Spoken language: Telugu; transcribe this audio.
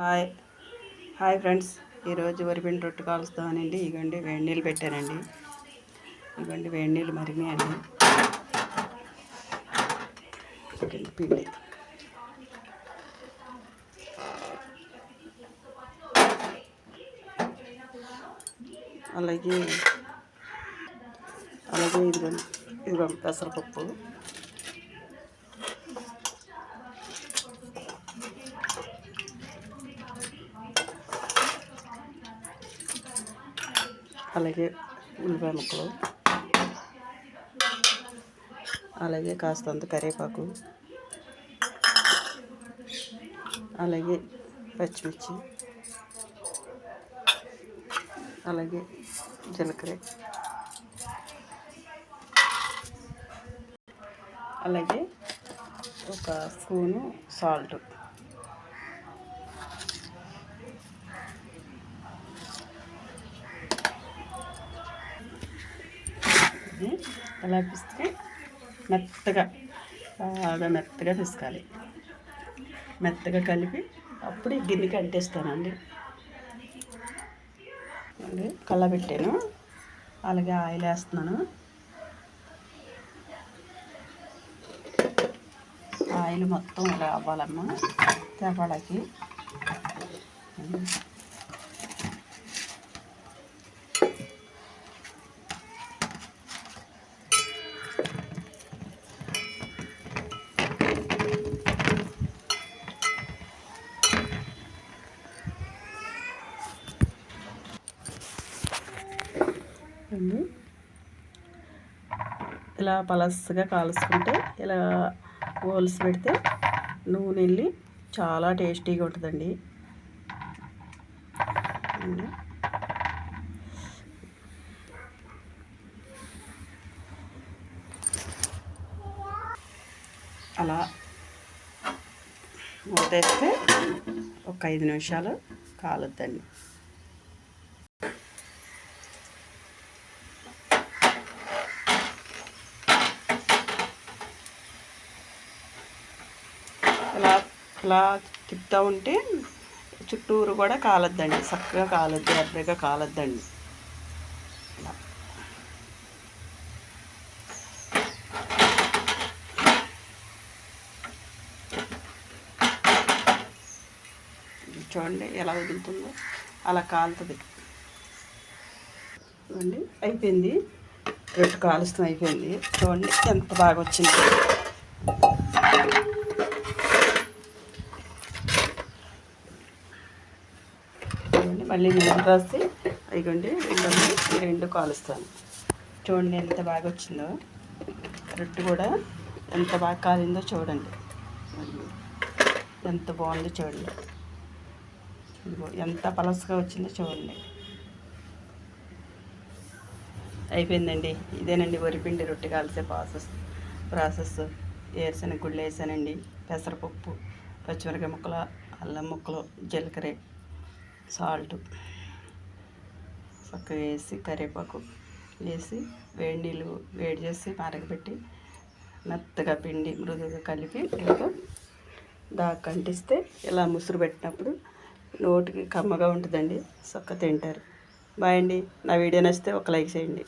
హాయ్. Hi friends. ఈరోజు వరిపిండి రొట్టె కాలుస్తామనండి. ఇగోండి వేడి నీళ్ళు పెట్టానండి. ఇగోండి వేడి నీళ్ళు మరిగినాయండి. పిండి. అలాగే అలాగే ఇదిగో ఇదిగో పెసరపప్పు. అలాగే ఉల్లిపాయ ముక్కలు. అలాగే కాస్తంత కరివేపాకు. అలాగే పచ్చిమిర్చి. అలాగే జీలకర్ర. అలాగే ఒక స్పూను సాల్ట్. అలా పిస్తే మెత్తగా బాగా మెత్తగా పిసకాలి. మెత్తగా కలిపి అప్పుడు ఈ గిన్నెకి అంటేస్తానండి అండి కళ్ళబెట్టాను అలాగే ఆయిల్ వేస్తున్నాను. ఆయిల్ మొత్తం ఇలా అవ్వాలమ్మా తేపాలకి. అండి ఇలా పలసగా కాల్చుకుంటే ఇలా హోల్స్ పెడితే నూనె వెళ్ళి చాలా టేస్టీగా ఉంటుందండి. అలా మూతేస్తే ఒక ఐదు నిమిషాలు కాలుద్దండి. అలా అలా తిప్పుతూ ఉంటే చుట్టూరు కూడా కాలద్దండి. చక్కగా కాలద్దు ఎర్రగా కాలద్దండి. ఇలా చూడండి ఎలా వదులుతుందో. అలా కాలుతుంది. చూడండి అయిపోయింది. రొట్టె కాలుస్తాం అయిపోయింది. చూడండి ఎంత బాగా వచ్చింది. చూడండి మళ్ళీ నీళ్ళు రాసి ఇగోండి రెండు ఈ రెండు కాలుస్తాను. చూడండి ఎంత బాగా వచ్చిందో. రొట్టె కూడా ఎంత బాగా కాలిందో చూడండి. ఎంత బాగుందో చూడండి. ఎంత పలసగా వచ్చిందో చూడండి. అయిపోయిందండి. ఇదేనండి వరిపిండి రొట్టె కాల్సే ప్రాసెస్. ప్రాసెస్ వేరుశనగ గుళ్ళు వేసానండి. పెసరపప్పు పచ్చిమిరకాయ ముక్కలు అల్లం ముక్కలు జీలకర్ర సాల్ట్ పక్క వేసి కరివేపాకు వేసి వేడి నీళ్ళు వేడి చేసి మరగబెట్టి మెత్తగా పిండి మృదుగా కలిపి ఇంకా దాకా కంటిస్తే ఇలా ముసురు పెట్టినప్పుడు నోటికి కమ్మగా ఉంటుందండి. చక్క తింటారు. బాయ్ అండి. నా వీడియో నచ్చితే ఒక లైక్ చేయండి.